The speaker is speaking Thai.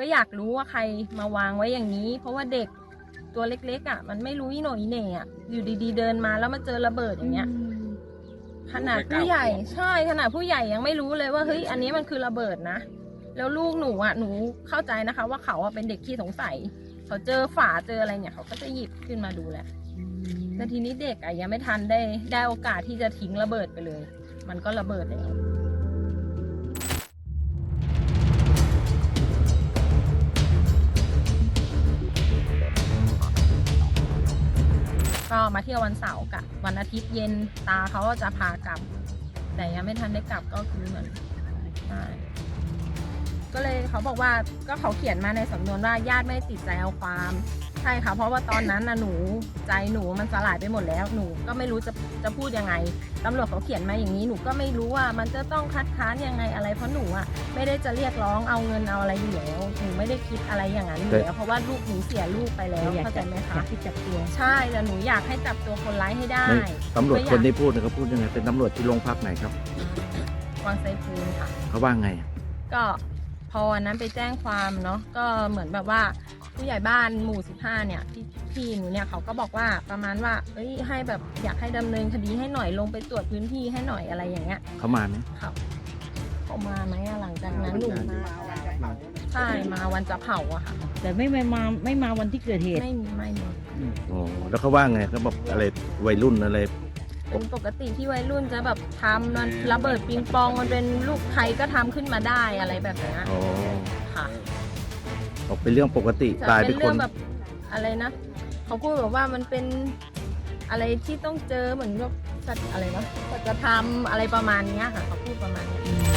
ก็อยากรู้ว่าใครมาวางไว้อย่างนี้ เพราะว่าเด็กตัวเล็กๆอะ มันไม่รู้อีโหนอีเหน่อะอยู่ดีๆเดินมาแล้วมาเจอระเบิดอย่างเงี้ย ขนาดผู้ใหญ่ใช่ขนาดผู้ใหญ่ยังไม่รู้เลยว่าเฮ้ยอันนี้มันคือระเบิดนะ แล้วลูกหนูอะหนูเข้าใจนะคะ ว่าเขาอะเป็นเด็กขี้สงสัย เขาเจอฝาเจออะไรเนี่ย เขาก็จะหยิบขึ้นมาดูแหละแต่ทีนี้เด็กอะยังไม่ทันได้ได้โอกาสที่จะทิ้งระเบิดไปเลย มันก็ระเบิดแล้ว ก็มาเที่ยววันเสาร์กับวันอาทิตย์เย็นตาเขาก็จะพากลับ แต่ยังไม่ทันได้กลับก็คือเหมือนใช่ก็เลยเขาบอกว่าก็เขาเขียนมาในสำนวนว่าญาติไม่ติดใจเอาความ ใช่ค่ะเพราะว่าตอนนั้นนะหนูใจหนูมันสลายไปหมดแล้วหนูก็ไม่รู้จะจะพูดยังไงตำรวจเขาเขียนมาอย่างนี้หนูก็ไม่รู้ว่ามันจะต้องคัดค้านยังไงอะไรเพราะหนูอะไม่ได้จะเรียกร้องเอาเงินเอาอะไรอยู่แล้วหนูไม่ได้คิดอะไรอย่างนั้นอยู่แล้วเพราะว่าลูกหนูเสียลูกไปแล้วอยากเข้าใจจะไหมอยาคะกที่จับตัวใช่แต่หนูอยากให้จับตัวคนร้ายให้ได้ไม่ตำรวจคนที่พูดเนี่ยเขาพูดยังไงเป็นตำรวจที่โรงพักไหนครับวังไซฟูนค่ะเขาว่าไง ก็ พอวันนั้นไปแจ้งความเนาะก็เหมือนแบบว่าผู้ใหญ่บ้านหมู่ 15 เนี่ยพี่พี่หนูเนี่ยเขาก็บอกว่าประมาณว่าเอ้ยให้แบบอยากให้ดำเนินคดีให้หน่อยลงไปตรวจพื้นที่ให้หน่อยอะไรอย่างเงี้ยเขามาไหมครับเขามาไหมอะหลังจากนั้นหนูใช่มาวันจะเผาอะค่ะ แต่ไม่ไม่มาไม่มาวันที่เกิดเหตุ ไม่มีไม่มี อ๋อแล้วเขาว่าไงเขาบอกอะไรวัยรุ่นอะไร เป็นปกติที่วัยรุ่นจะแบบทำมันระเบิดปิงปองมันเป็นลูกใครก็ทำขึ้นมาได้อะไรแบบเนี้ยอ๋อค่ะบอกเป็นเรื่องปกติจะตายเป็เป็นนคเรื่อนงแบบอะไรนะ เขาพูดแบบว่ามันเป็นอะไรที่ต้องเจอเหมือนแบบสัตว์อะไรวะสัจธรรมอะไรประมาณเนี้ยค่ะ เขาพูดประมาณเนี้ย